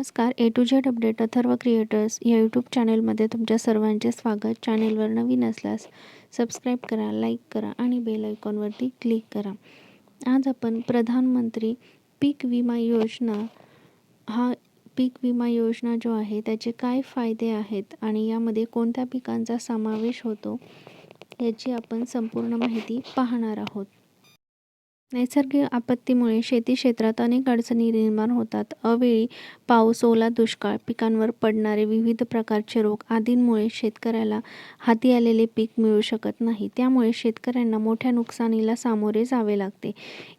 नमस्कार. A to Z update Atharva creators या YouTube चॅनेलमध्ये तुमच्या सर्वांचे स्वागत. चॅनेलवर नवीन असल्यास सबस्क्राईब करा लाईक करा आणि बेल आयकॉनवरती क्लिक करा. आज आपण प्रधानमंत्री पीक विमा योजना हा पीक विमा योजना जो आहे त्याचे काय फायदे आहेत आणि यामध्ये कोणत्या पिकांचा समावेश होतो याची आपण संपूर्ण माहिती पाहणार आहोत. नैसर्गिक आपत्तीमुळे शेती क्षेत्रात अनेक अडचणी निर्माण होतात. अवेळी पाऊस ओला दुष्काळ पिकांवर पडणारे विविध प्रकारचे रोग आदींमुळे शेतकऱ्याला हाती आलेले पीक मिळू शकत नाही. त्यामुळे शेतकऱ्यांना मोठ्या नुकसानीला सामोरे जावे लागते.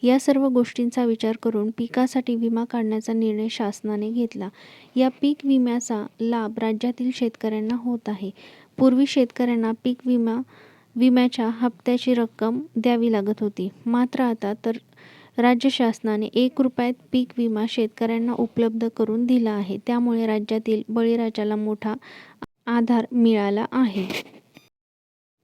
या सर्व गोष्टींचा विचार करून पिकासाठी विमा काढण्याचा निर्णय शासनाने घेतला. या पीक विम्याचा लाभ राज्यातील शेतकऱ्यांना होत आहे. पूर्वी शेतकऱ्यांना पीक विमा विम्याच्या हप्त्याची रक्कम द्यावी लागत होती. मात्र आता तर राज्य शासनाने एक रुपयात पीक विमा शेतकऱ्यांना उपलब्ध करून दिला आहे. त्यामुळे राज्यातील बळीराजाला मोठा आधार मिळाला आहे.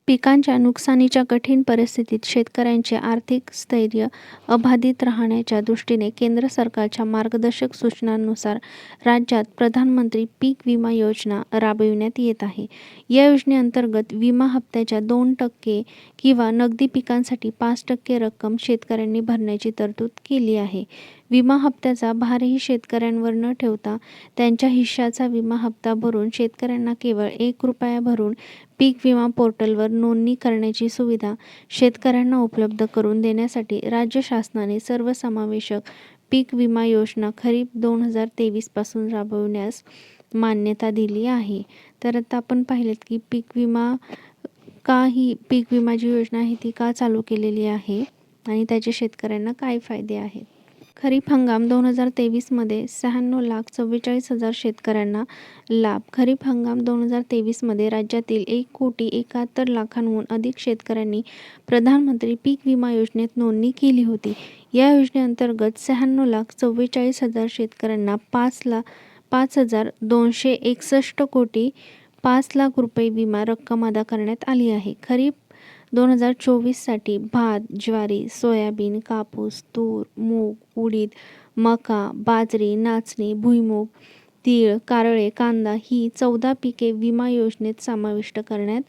पिकांच्या नुकसानीच्या कठीण परिस्थितीत शेतकऱ्यांचे आर्थिक स्थैर्य अबाधित राहण्याच्या दृष्टीने केंद्र सरकारच्या मार्गदर्शक सूचनांनुसार राज्यात प्रधानमंत्री पीक विमा योजना राबविण्यात येत आहे. या योजनेअंतर्गत विमा हप्त्याच्या दोन टक्के किंवा नगदी पिकांसाठी पाच टक्के रक्कम शेतकऱ्यांनी भरण्याची तरतूद केली आहे. विमा हप्त्याचा भारही शेतकऱ्यांवर न ठेवता त्यांच्या हिश्श्याचा विमा हप्ता भरून शेतकऱ्यांना केवळ एक रुपया भरून पीक विमा पोर्टलवर नोंदणी करण्याची सुविधा शेतकऱ्यांना उपलब्ध करून देण्यासाठी राज्य शासनाने सर्वसमावेशक पीक विमा योजना खरीप दोन हजार तेवीसपासून राबवण्यास मान्यता दिली आहे. तर आता आपण पाहिलेत की पीक विमा का ही पीक विमा जी योजना आहे ती का चालू केलेली आहे आणि त्याचे शेतकऱ्यांना काय फायदे आहेत? खरीप हंगाम दोन हजार तेवीसमध्ये शहाण्णव लाख चव्वेचाळीस हजार शेतकऱ्यांना लाभ. खरीप हंगाम दोन हजार तेवीसमध्ये राज्यातील एक कोटी एकाहत्तर लाखांहून अधिक शेतकऱ्यांनी प्रधानमंत्री पीक विमा योजनेत नोंदणी केली होती. या योजनेअंतर्गत शहाण्णव लाख चव्वेचाळीस हजार शेतकऱ्यांना पाच ला पाच हजार दोनशे एकसष्ट कोटी पाच लाख रुपये विमा रक्कम अदा करण्यात आली आहे. खरीप दोन हजार चोवीससाठी भात ज्वारी सोयाबीन कापूस तूर मूग उडीद मका बाजरी नाचणी भुईमूग तीळ कारळे कांदा ही चौदा पिके विमा योजनेत समाविष्ट करण्यात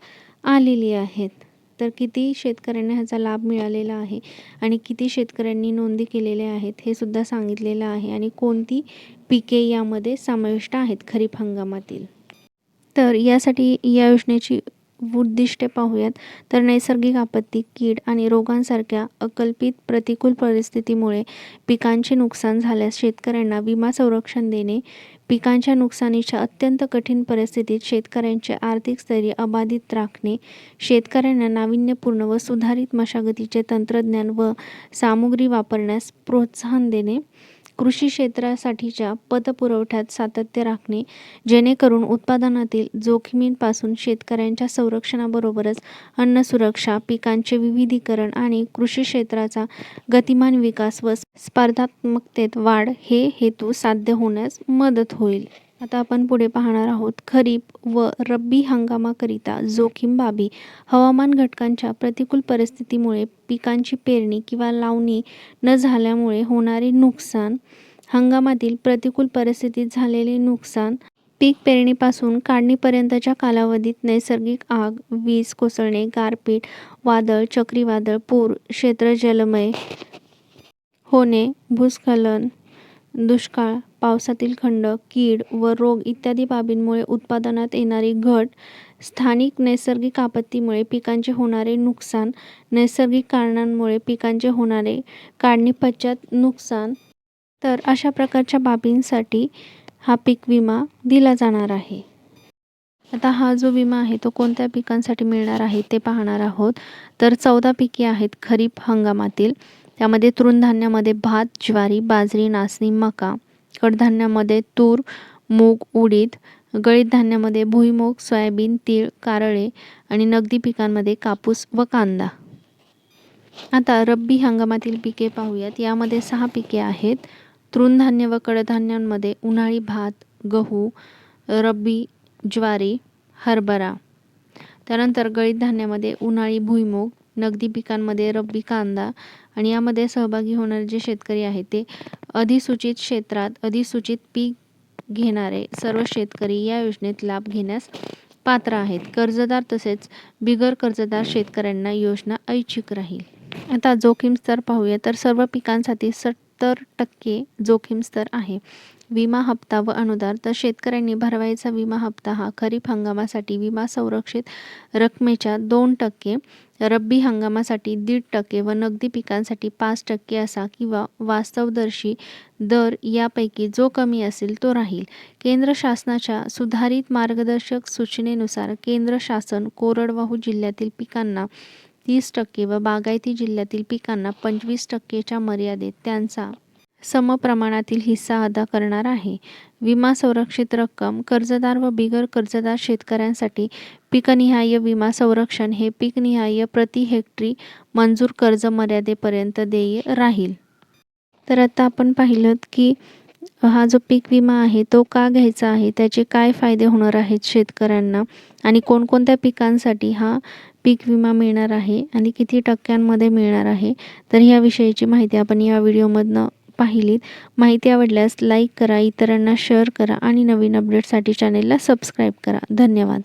आलेली आहेत. तर किती शेतकऱ्यांना ह्याचा लाभ मिळालेला आहे आणि किती शेतकऱ्यांनी नोंदी केलेल्या आहेत हे सुद्धा सांगितलेलं आहे आणि कोणती पिके यामध्ये समाविष्ट आहेत खरीप हंगामातील? तर यासाठी या योजनेची उद्दिष्टे पाहूयात. तर नैसर्गिक आपत्ती कीड आणि रोगांसारख्या अकल्पित प्रतिकूल परिस्थितीमुळे पिकांचे नुकसान झाल्यास शेतकऱ्यांना विमा संरक्षण देणे पिकांच्या नुकसानीच्या अत्यंत कठीण परिस्थितीत शेतकऱ्यांचे आर्थिक स्थैर्य अबाधित राखणे शेतकऱ्यांना नाविन्यपूर्ण व सुधारित मशागतीचे तंत्रज्ञान व सामुग्री वापरण्यास प्रोत्साहन देणे कृषी क्षेत्रासाठीच्या पतपुरवठ्यात सातत्य राखणे जेणेकरून उत्पादनातील जोखमींपासून शेतकऱ्यांच्या संरक्षणाबरोबरच अन्न सुरक्षा पिकांचे विविधीकरण आणि कृषी क्षेत्राचा गतिमान विकास व स्पर्धात्मकतेत वाढ हे हेतू साध्य होण्यास मदत होईल. आता आपण पुढे पाहणार आहोत खरीप व रब्बी हंगामाकरिता जोखीम बाबी. हवामान घटकांच्या प्रतिकूल परिस्थितीमुळे पिकांची पेरणी किंवा लावणी न झाल्यामुळे होणारे नुकसान हंगामातील प्रतिकूल परिस्थितीत झालेले नुकसान पीक पेरणीपासून काढणीपर्यंतच्या कालावधीत नैसर्गिक आग वीज कोसळणे गारपीट वादळ चक्रीवादळ पूर क्षेत्र जलमय होणे भूस्खलन दुष्काळ पावसातील खंड कीड व रोग इत्यादी बाबींमुळे उत्पादनात येणारी घट स्थानिक नैसर्गिक आपत्तीमुळे पिकांचे होणारे नुकसान नैसर्गिक कारणांमुळे पिकांचे होणारे काढणीपश्चात नुकसान. तर अशा प्रकारच्या बाबींसाठी हा पीक विमा दिला जाणार आहे. आता हा जो विमा आहे तो कोणत्या पिकांसाठी मिळणार आहे ते पाहणार आहोत. तर चौदा पिके आहेत खरीप हंगामातील. त्यामध्ये तृणधान्यामध्ये भात ज्वारी बाजरी नाचणी मका. कडधान्यामध्ये तूर मूग उडीद. गळीत धान्यामध्ये भुईमूग सोयाबीन तीळ कारळे आणि नगदी पिकांमध्ये कापूस व कांदा. आता रब्बी हंगामातील पिके पाहूयात. यामध्ये सहा पिके आहेत. तृणधान्य व कडधान्यांमध्ये उन्हाळी भात गहू रब्बी ज्वारी हरभरा. त्यानंतर गळीत धान्यामध्ये उन्हाळी भुईमूग नगदी पिकांमध्ये रब्बी कांदा आणि यामध्ये सहभागी होणारे जे शेतकरी आहेत ते अधिसूचित क्षेत्रात अधिसूचित पीक घेणारे सर्व शेतकरी या योजनेत लाभ घेण्यास पात्र आहेत. कर्जदार तसेच बिगर कर्जदार शेतकऱ्यांना योजना ऐच्छिक राहील. आता जोखीम स्तर पाहूया. तर सर्व पिकांसाठी सट सत्तर टक्के जोखीम स्तर आहे. विमा हप्ता व अनुदान तर शेतकऱ्यांनी भरवायचा विमा हप्ता हा खरीप हंगामासाठी विमा संरक्षित रकमेच्या दोन टक्के रब्बी हंगामासाठी दीड टक्के व नगदी पिकांसाठी पाच टक्के असा किंवा वास्तवदर्शी दर यापैकी जो कमी असेल तो राहील. केंद्र शासनाच्या सुधारित मार्गदर्शक सूचनेनुसार केंद्र शासन कोरडवाहू जिल्ह्यातील पिकांना तीस टक्के व बागायती जिल्ह्यातील पिकांना पंचवीस टक्केच्या मर्यादेत त्यांचा समप्रमाणातील हिस्सा अदा करणार आहे. विमा संरक्षित रक्कम कर्जदार व बिगर कर्जदार शेतकऱ्यांसाठी पिकनिहाय विमा संरक्षण हे पिकनिहाय प्रति हेक्टरी मंजूर कर्ज मर्यादेपर्यंत देय राहील. तर आता आपण पाहिलं की हा जो पीक विमा आहे तो का घ्यायचा आहे? त्याचे काय फायदे होणार आहेत शेतकऱ्यांना? आणि कोणकोणत्या पिकांसाठी हा पीक विमा मिळणार आहे? आणि किती टक्क्यांमध्ये मिळणार आहे? तर ह्याविषयीची माहिती आपण या व्हिडिओमधनं पाहिलीत. माहिती आवडल्यास लाईक करा इतरांना शेअर करा आणि नवीन अपडेटसाठी चॅनेलला सबस्क्राईब करा. धन्यवाद.